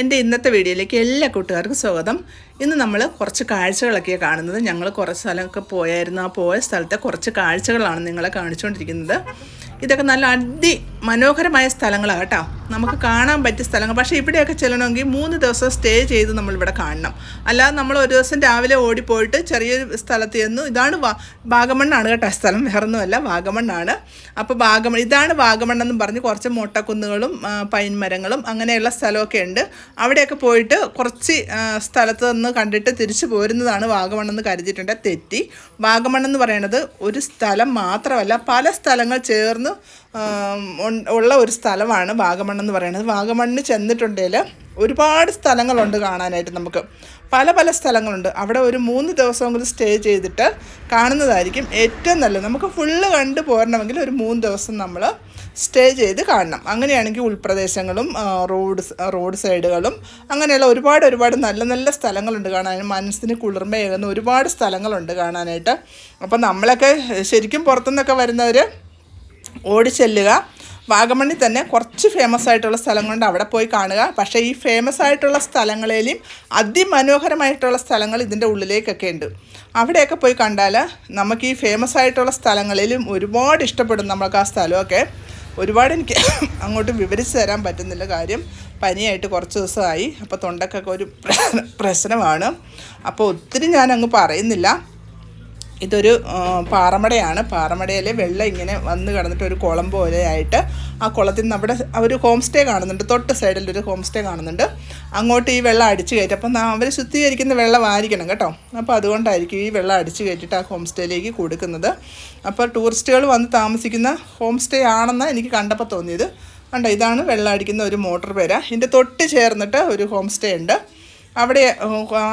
എന്റെ ഇന്നത്തെ വീഡിയോയിലേക്ക് എല്ലാ കൂട്ടുകാർക്കും സ്വാഗതം. ഇന്ന് നമ്മൾ കുറച്ച് കാഴ്ചകളൊക്കെയാണ് കാണുന്നത്. ഞങ്ങൾ കുറച്ച് സ്ഥലമൊക്കെ പോയായിരുന്നു. ആ പോയ സ്ഥലത്തെ കുറച്ച് കാഴ്ചകളാണ് നിങ്ങളെ കാണിച്ചുകൊണ്ടിരിക്കുന്നത്. ഇതൊക്കെ നല്ല അതി മനോഹരമായ സ്ഥലങ്ങളാണ് കേട്ടോ. നമുക്ക് കാണാൻ പറ്റിയ സ്ഥലങ്ങൾ. പക്ഷേ ഇവിടെയൊക്കെ ചെല്ലണമെങ്കിൽ മൂന്ന് ദിവസം സ്റ്റേ ചെയ്ത് നമ്മളിവിടെ കാണണം. അല്ലാതെ നമ്മൾ ഒരു ദിവസം രാവിലെ ഓടിപ്പോയിട്ട് ചെറിയൊരു സ്ഥലത്ത് ചെന്നു. ഇതാണ് വാ വാഗമണ്ണാണ് കേട്ടോ സ്ഥലം. വേറൊന്നുമല്ല വാഗമണ്ണാണ്. അപ്പോൾ വാഗമൺ ഇതാണ് വാഗമണ്ണെന്നും പറഞ്ഞ് കുറച്ച് മുട്ടക്കുന്നുകളും പൈൻ മരങ്ങളും അങ്ങനെയുള്ള സ്ഥലമൊക്കെ ഉണ്ട്. അവിടെയൊക്കെ പോയിട്ട് കുറച്ച് സ്ഥലത്ത് നിന്ന് കണ്ടിട്ട് തിരിച്ചു പോരുന്നതാണ് വാഗമണ്ണെന്ന് കരുതിയിട്ടുണ്ട്. തെറ്റി. വാഗമണ്ണെന്ന് പറയുന്നത് ഒരു സ്ഥലം മാത്രമല്ല പല സ്ഥലങ്ങൾ ചേർന്ന് ഉള്ള ഒരു സ്ഥലമാണ് വാഗമൺ എന്ന് പറയുന്നത്. വാഗമണ്ണിന് ചെന്നിട്ടുണ്ടെങ്കിൽ ഒരുപാട് സ്ഥലങ്ങളുണ്ട് കാണാനായിട്ട് നമുക്ക്. പല പല സ്ഥലങ്ങളുണ്ട്. അവിടെ ഒരു മൂന്ന് ദിവസമെങ്കിലും സ്റ്റേ ചെയ്തിട്ട് കാണുന്നതായിരിക്കും ഏറ്റവും നല്ലത്. നമുക്ക് ഫുള്ള് കണ്ടു പോരണമെങ്കിൽ ഒരു മൂന്ന് ദിവസം നമ്മൾ സ്റ്റേ ചെയ്ത് കാണണം. അങ്ങനെയാണെങ്കിൽ ഉൾപ്രദേശങ്ങളും റോഡ് റോഡ് സൈഡുകളും അങ്ങനെയുള്ള ഒരുപാട് ഒരുപാട് നല്ല നല്ല സ്ഥലങ്ങളുണ്ട് കാണാൻ. മനസ്സിന് കുളിർമയേകുന്ന ഒരുപാട് സ്ഥലങ്ങളുണ്ട് കാണാനായിട്ട്. അപ്പം നമ്മളൊക്കെ ശരിക്കും പുറത്തുനിന്നൊക്കെ വരുന്നവർ ഓടിച്ചെല്ലുക. വാഗമണ്ണിൽ തന്നെ കുറച്ച് ഫേമസ് ആയിട്ടുള്ള സ്ഥലങ്ങളുണ്ട് അവിടെ പോയി കാണുക. പക്ഷേ ഈ ഫേമസ് ആയിട്ടുള്ള സ്ഥലങ്ങളിലും അതിമനോഹരമായിട്ടുള്ള സ്ഥലങ്ങൾ ഇതിന്റെ ഉള്ളിലേക്കൊക്കെ ഉണ്ട്. അവിടെയൊക്കെ പോയി കണ്ടാൽ നമുക്ക് ഈ ഫേമസ് ആയിട്ടുള്ള സ്ഥലങ്ങളിലും ഒരുപാട് ഇഷ്ടപ്പെടും നമ്മൾക്ക് ആ സ്ഥലമൊക്കെ. ഒരുപാട് എനിക്ക് അങ്ങോട്ട് വിവരിച്ച് തരാൻ പറ്റുന്നില്ല കാര്യം. പനിയായിട്ട് കുറച്ച് ദിവസമായി. അപ്പോൾ തൊണ്ടക്കൊക്കെ ഒരു പ്രശ്നമാണ്. അപ്പോൾ ഒത്തിരി ഞാൻ പറയുന്നില്ല. ഇതൊരു പാറമടയാണ്. പാറമടയിൽ വെള്ളം ഇങ്ങനെ വന്ന് കിടന്നിട്ട് ഒരു കുളം പോലെയായിട്ട് ആ കുളത്തിൽ അവിടെ ഒരു ഹോം സ്റ്റേ കാണുന്നുണ്ട്. തൊട്ട് സൈഡിൽ ഒരു ഹോം സ്റ്റേ കാണുന്നുണ്ട്. അങ്ങോട്ട് ഈ വെള്ളം അടിച്ചു കയറ്റും. അപ്പം അവർ ശുദ്ധീകരിക്കുന്ന വെള്ളമായിരിക്കണം കേട്ടോ. അപ്പോൾ അതുകൊണ്ടായിരിക്കും ഈ വെള്ളം അടിച്ചു കയറ്റിയിട്ട് ആ ഹോം സ്റ്റേയിലേക്ക് കൊടുക്കുന്നത്. അപ്പോൾ ടൂറിസ്റ്റുകൾ വന്ന് താമസിക്കുന്ന ഹോം സ്റ്റേ ആണെന്നാണ് എനിക്ക് കണ്ടപ്പോൾ തോന്നിയത്. കണ്ടോ ഇതാണ് വെള്ളം അടിക്കുന്ന ഒരു മോട്ടർ പേര. ഇതിന്റെ തൊട്ട് ചേർന്നിട്ട് ഒരു ഹോം സ്റ്റേ ഉണ്ട്. അവിടെ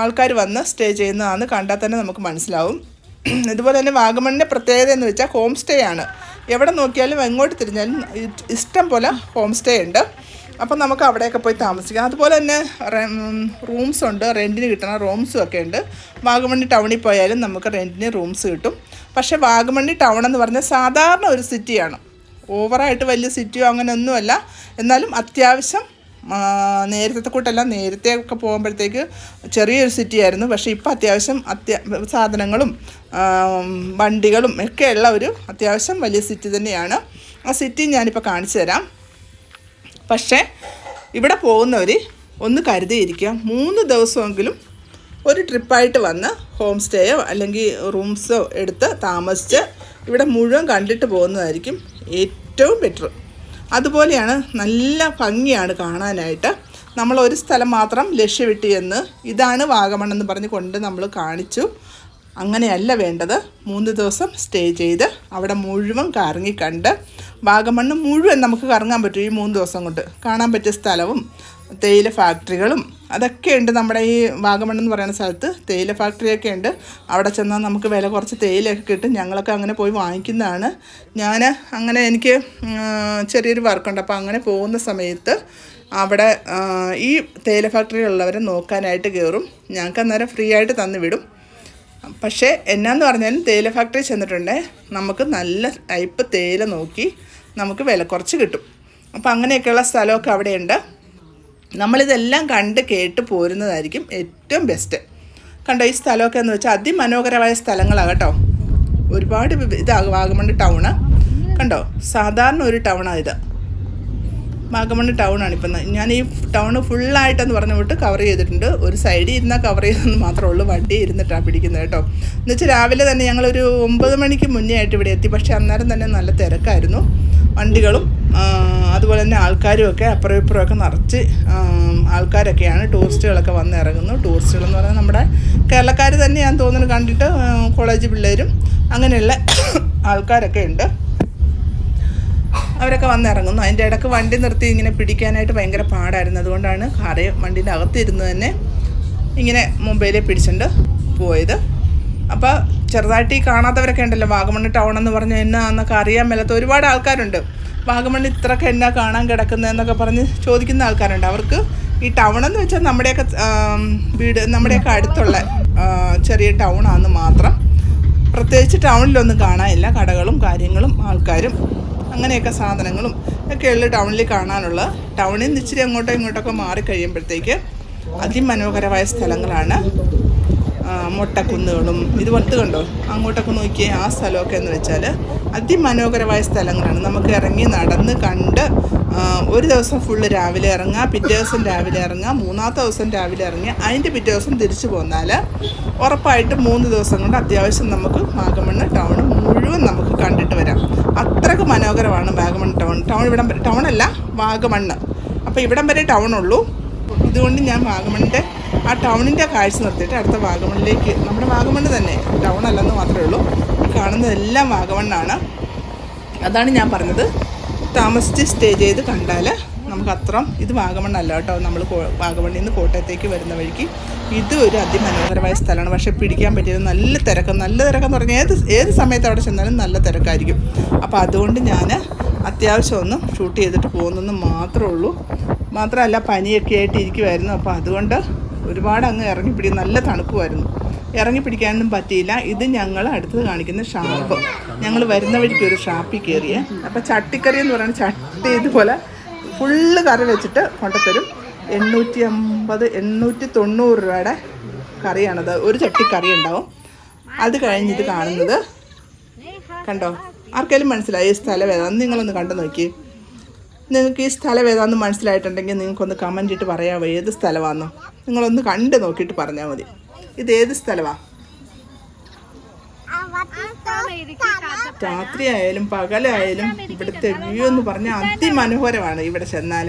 ആൾക്കാർ വന്ന് സ്റ്റേ ചെയ്യുന്നതാണ് കണ്ടാൽ തന്നെ നമുക്ക് മനസ്സിലാവും. ഇതുപോലെ തന്നെ വാഗമണിന്റെ പ്രത്യേകത എന്ന് വെച്ചാൽ ഹോം സ്റ്റേ ആണ്. എവിടെ നോക്കിയാലും എങ്ങോട്ട് തിരിഞ്ഞാലും ഇഷ്ടം പോലെ ഹോം സ്റ്റേ ഉണ്ട്. അപ്പം നമുക്ക് അവിടെയൊക്കെ പോയി താമസിക്കാം. അതുപോലെ തന്നെ റൂംസ് ഉണ്ട്. റെന്റിന് കിട്ടുന്ന റൂംസും ഒക്കെ ഉണ്ട്. വാഗമണ്ണി ടൗണിൽ പോയാലും നമുക്ക് റെന്റിന് റൂംസ് കിട്ടും. പക്ഷേ വാഗമണ്ണി ടൗൺ എന്ന് പറഞ്ഞാൽ സാധാരണ ഒരു സിറ്റിയാണ് ഓവറായിട്ട് വലിയ സിറ്റിയോ അങ്ങനെയൊന്നുമല്ല. എന്നാലും അത്യാവശ്യം നേരത്തെ കൂട്ടല്ല നേരത്തെ ഒക്കെ പോകുമ്പോഴത്തേക്ക് ചെറിയൊരു സിറ്റി ആയിരുന്നു. പക്ഷേ ഇപ്പോൾ അത്യാവശ്യം അത്യാ സാധനങ്ങളും വണ്ടികളും ഒക്കെ ഉള്ള ഒരു അത്യാവശ്യം വലിയ സിറ്റി തന്നെയാണ്. ആ സിറ്റി ഞാനിപ്പോൾ കാണിച്ചു തരാം. പക്ഷേ ഇവിടെ പോകുന്നവർ ഒന്ന് കരുതിയിരിക്കുക. മൂന്ന് ദിവസമെങ്കിലും ഒരു ട്രിപ്പായിട്ട് വന്ന് ഹോം സ്റ്റേയോ അല്ലെങ്കിൽ റൂംസോ എടുത്ത് താമസിച്ച് ഇവിടെ മുഴുവൻ കണ്ടിട്ട് പോകുന്നതായിരിക്കും ഏറ്റവും ബെറ്റർ. അതുപോലെയാണ് നല്ല ഭംഗിയാണ് കാണാനായിട്ട്. നമ്മൾ ഒരു സ്ഥലം മാത്രം ലക്ഷ്യമിട്ട് എന്ന് ഇതാണ് വാഗമൺ എന്ന് പറഞ്ഞ് കൊണ്ട് നമ്മൾ കാണിച്ചു. അങ്ങനെയല്ല വേണ്ടത്. മൂന്ന് ദിവസം സ്റ്റേ ചെയ്ത് അവിടെ മുഴുവൻ കറങ്ങി കണ്ട് വാഗമണ്ണ് മുഴുവൻ നമുക്ക് കറങ്ങാൻ പറ്റും ഈ മൂന്ന് ദിവസം കൊണ്ട്. കാണാൻ പറ്റിയ സ്ഥലവും തേയില ഫാക്ടറികളും അതൊക്കെ ഉണ്ട് നമ്മുടെ ഈ വാഗമൺ എന്ന് പറയുന്ന സ്ഥലത്ത്. തേയില ഫാക്ടറിയൊക്കെ ഉണ്ട്. അവിടെ ചെന്നാൽ നമുക്ക് വില കുറച്ച് തേയിലയൊക്കെ കിട്ടും. ഞങ്ങളൊക്കെ അങ്ങനെ പോയി വാങ്ങിക്കുന്നതാണ്. ഞാൻ അങ്ങനെ എനിക്ക് ചെറിയൊരു വർക്കുണ്ട്. അപ്പോൾ അങ്ങനെ പോകുന്ന സമയത്ത് അവിടെ ഈ തേയില ഫാക്ടറിയിലുള്ളവരെ നോക്കാനായിട്ട് കയറും. ഞങ്ങൾക്ക് അന്നേരം ഫ്രീ ആയിട്ട് തന്നു വിടും. പക്ഷേ എന്നാന്ന് പറഞ്ഞാലും തേയില ഫാക്ടറി ചെന്നിട്ടുണ്ടേ നമുക്ക് നല്ല ടൈപ്പ് തേയില നോക്കി നമുക്ക് വില കുറച്ച് കിട്ടും. അപ്പോൾ അങ്ങനെയൊക്കെയുള്ള സ്ഥലമൊക്കെ അവിടെയുണ്ട്. നമ്മളിതെല്ലാം കണ്ട് കേട്ട് പോരുന്നതായിരിക്കും ഏറ്റവും ബെസ്റ്റ് കണ്ടോ ഈ സ്ഥലമൊക്കെ എന്ന് വെച്ചാൽ അതിമനോഹരമായ സ്ഥലങ്ങളാണ് കേട്ടോ. ഒരുപാട് ഇത് വാഗമണ് ടൗണ്. കണ്ടോ സാധാരണ ഒരു ടൗണാണ് ഇത്. വാഗമണ് ടൗണാണ് ഇപ്പം ഞാൻ ഈ ടൗൺ ഫുള്ളായിട്ടെന്ന് പറഞ്ഞു വിട്ട് കവർ ചെയ്തിട്ടുണ്ട്. ഒരു സൈഡിൽ ഇരുന്നാൽ കവർ ചെയ്തെന്ന് മാത്രമേ ഉള്ളൂ. വണ്ടി ഇരുന്നിട്ടാണ് പിടിക്കുന്നത് കേട്ടോ. എന്നുവെച്ചാൽ രാവിലെ തന്നെ ഞങ്ങളൊരു ഒമ്പത് മണിക്ക് മുന്നേ ആയിട്ട് ഇവിടെ എത്തി. പക്ഷേ അന്നേരം തന്നെ നല്ല തിരക്കായിരുന്നു. വണ്ടികളും അതുപോലെ തന്നെ ആൾക്കാരും ഒക്കെ അപ്പുറം ഇപ്പുറം ഒക്കെ നിറച്ച് ആൾക്കാരൊക്കെയാണ് ടൂറിസ്റ്റുകളൊക്കെ വന്ന് ഇറങ്ങുന്നു ടൂറിസ്റ്റുകൾ എന്ന് പറഞ്ഞാൽ നമ്മുടെ കേരളക്കാർ തന്നെ ഞാൻ തോന്നുന്നു കണ്ടിട്ട് കോളേജ് പിള്ളേരും അങ്ങനെയുള്ള ആൾക്കാരൊക്കെ ഉണ്ട്. അവരൊക്കെ വന്ന് ഇറങ്ങുന്നു. അതിന്റെ ഇടയ്ക്ക് വണ്ടി നിർത്തി ഇങ്ങനെ പിടിക്കാനായിട്ട് ഭയങ്കര പാടായിരുന്നു. അതുകൊണ്ടാണ് കാറ് വണ്ടീന്റെ അകത്തിരുന്ന് തന്നെ ഇങ്ങനെ മൊബൈലിൽ പിടിച്ചുകൊണ്ട് പോയത്. അപ്പോൾ ചെറുതായിട്ട് ഈ കാണാത്തവരൊക്കെ ഉണ്ടല്ലോ വാഗമണ് ടൗൺ എന്ന് പറഞ്ഞാൽ എന്നാന്നൊക്കെ അറിയാൻ മേലാത്ത ഒരുപാട് ആൾക്കാരുണ്ട്. വാഗമണ് ഇത്രയൊക്കെ എന്നാ കാണാൻ കിടക്കുന്നതെന്നൊക്കെ പറഞ്ഞ് ചോദിക്കുന്ന ആൾക്കാരുണ്ട്. അവർക്ക് ഈ ടൗൺ എന്ന് വെച്ചാൽ നമ്മുടെയൊക്കെ വീട് നമ്മുടെയൊക്കെ അടുത്തുള്ള ചെറിയ ടൗണാന്ന് മാത്രം. പ്രത്യേകിച്ച് ടൗണിലൊന്നും കാണാനില്ല. കടകളും കാര്യങ്ങളും ആൾക്കാരും അങ്ങനെയൊക്കെ സാധനങ്ങളും ഒക്കെയുള്ള ടൗണിൽ കാണാനുള്ള ടൗണിൽ നിന്ന് ഇച്ചിരി അങ്ങോട്ടോ ഇങ്ങോട്ടൊക്കെ മാറി കഴിയുമ്പോഴത്തേക്ക് അതിമനോഹരമായ സ്ഥലങ്ങളാണ് മൊട്ടക്കുന്നുകളും ഇതുപോലത്തെ കണ്ടോ? അങ്ങോട്ടൊക്കെ നോക്കിയേ ആ സ്ഥലമൊക്കെ എന്ന് വെച്ചാൽ അതിമനോഹരമായ സ്ഥലങ്ങളാണ്. നമുക്ക് ഇറങ്ങി നടന്ന് കണ്ട് ഒരു ദിവസം ഫുള്ള് രാവിലെ ഇറങ്ങുക പിറ്റേ ദിവസം രാവിലെ ഇറങ്ങുക മൂന്നാമത്തെ ദിവസം രാവിലെ ഇറങ്ങി അതിന്റെ പിറ്റേ ദിവസം തിരിച്ചു പോന്നാൽ ഉറപ്പായിട്ട് മൂന്ന് ദിവസം കൊണ്ട് അത്യാവശ്യം നമുക്ക് വാഗമണ്ണ് ടൗൺ മുഴുവൻ നമുക്ക് കണ്ടിട്ട് വരാം. അത്രയ്ക്ക് മനോഹരമാണ് വാഗമൺ ടൗൺ ടൗൺ ഇവിടം ടൗണല്ല വാഗമണ്ണ്. അപ്പോൾ ഇവിടം വരെ ടൗൺ ഉള്ളൂ. ഇതുകൊണ്ട് ഞാൻ വാഗമണിന്റെ ആ ടൗണിന്റെ കാഴ്ച നിർത്തിയിട്ട് അടുത്ത വാഗമണിലേക്ക് നമ്മുടെ വാഗമൺ തന്നെ. ടൗൺ അല്ലെന്ന് മാത്രമേ ഉള്ളൂ. കാണുന്നതെല്ലാം വാഗമണ്ണാണ്. അതാണ് ഞാൻ പറഞ്ഞത്. താമസിച്ച് സ്റ്റേ ചെയ്ത് കണ്ടാൽ നമുക്ക് അത്ര ഇത് വാഗമണ്ണല്ല കേട്ടോ. നമ്മൾ വാഗമണ്ണിൽ നിന്ന് കോട്ടയത്തേക്ക് വരുന്ന വഴിക്ക് ഇത് ഒരു അതിമനോഹരമായ സ്ഥലമാണ്. പക്ഷേ പിടിക്കാൻ പറ്റിയത് നല്ല തിരക്ക്. നല്ല തിരക്കെന്ന് പറഞ്ഞാൽ ഏത് ഏത് സമയത്ത് അവിടെ ചെന്നാലും നല്ല തിരക്കായിരിക്കും. അപ്പോൾ അതുകൊണ്ട് ഞാൻ അത്യാവശ്യം ഒന്ന് ഷൂട്ട് ചെയ്തിട്ട് പോകുന്നെന്ന് മാത്രമേ ഉള്ളൂ. മാത്രമല്ല പനിയൊക്കെ ആയിട്ട് ഇരിക്കുമായിരുന്നു അപ്പോൾ അതുകൊണ്ട് ഒരുപാട് അങ്ങ് ഇറങ്ങിപ്പിടി നല്ല തണുപ്പുമായിരുന്നു. ഇറങ്ങിപ്പിടിക്കാനൊന്നും പറ്റിയില്ല. ഇത് ഞങ്ങൾ അടുത്തത് കാണിക്കുന്ന ഷാപ്പ്. ഞങ്ങൾ വരുന്ന വഴിക്ക് ഒരു ഷാപ്പിൽ കയറിയേ. അപ്പോൾ ചട്ടിക്കറി എന്ന് പറയുന്നത് ചട്ടി ഇതുപോലെ ഫുള്ള് കറി വെച്ചിട്ട് കൊണ്ടുത്തരും. എണ്ണൂറ്റി അമ്പത് എണ്ണൂറ്റി തൊണ്ണൂറ് രൂപയുടെ കറിയാണത്. ഒരു ചട്ടി കറി ഉണ്ടാവും. അത് കഴിഞ്ഞിട്ട് കാണുന്നത് കണ്ടോ? ആർക്കെങ്കിലും മനസ്സിലായി ഈ സ്ഥലം ഏതാന്ന് നിങ്ങളൊന്ന് കണ്ടു നോക്കി. നിങ്ങൾക്ക് ഈ സ്ഥലം ഏതാണെന്ന് മനസ്സിലായിട്ടുണ്ടെങ്കിൽ നിങ്ങൾക്കൊന്ന് കമന്റ് ഇട്ട് പറയാമോ ഏത് സ്ഥലമാണെന്നോ നിങ്ങളൊന്ന് കണ്ട് നോക്കിയിട്ട് പറഞ്ഞാൽ മതി. ഇത് ഏത് സ്ഥലമാണ് രാത്രിയായാലും പകലായാലും ഇവിടുത്തെ വ്യൂ എന്ന് പറഞ്ഞാൽ അതിമനോഹരമാണ് ഇവിടെ ചെന്നാൽ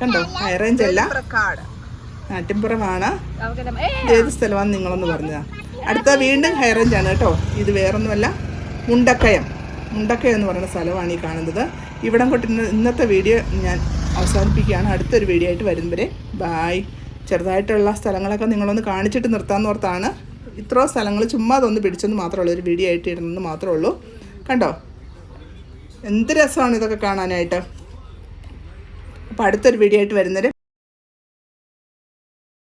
കണ്ടോ? ഹൈ റേഞ്ച് അല്ല. നാട്ടിൻപുറമാണ്. ഏത് സ്ഥലമാണെന്ന് നിങ്ങളൊന്ന് പറഞ്ഞതാ. അടുത്ത വീണ്ടും ഹൈ റേഞ്ച് ആണ് കേട്ടോ. ഇത് വേറൊന്നുമല്ല. മുണ്ടക്കയം. മുണ്ടക്കയം എന്ന് പറയുന്ന സ്ഥലമാണ് ഈ കാണുന്നത്. ഇവിടം കൊണ്ട് ഇന്നത്തെ വീഡിയോ ഞാൻ അവസാനിപ്പിക്കുകയാണ്. അടുത്തൊരു വീഡിയോ ആയിട്ട് വരുന്നവരെ ബായ് ചെറുതായിട്ടുള്ള സ്ഥലങ്ങളൊക്കെ നിങ്ങളൊന്ന് കാണിച്ചിട്ട് നിർത്താമെന്ന് ഓർത്താണ്. ഇത്രയോ സ്ഥലങ്ങൾ ചുമ്മാ അതൊന്ന് പിടിച്ചെന്ന് മാത്രമേ ഉള്ളൂ. ഒരു വീഡിയോ ആയിട്ട് ഇടുന്നത് മാത്രമേ ഉള്ളൂ. കണ്ടോ? എന്ത് രസമാണ് ഇതൊക്കെ കാണാനായിട്ട്. അപ്പോൾ അടുത്തൊരു വീഡിയോ ആയിട്ട് വരുന്നവരെ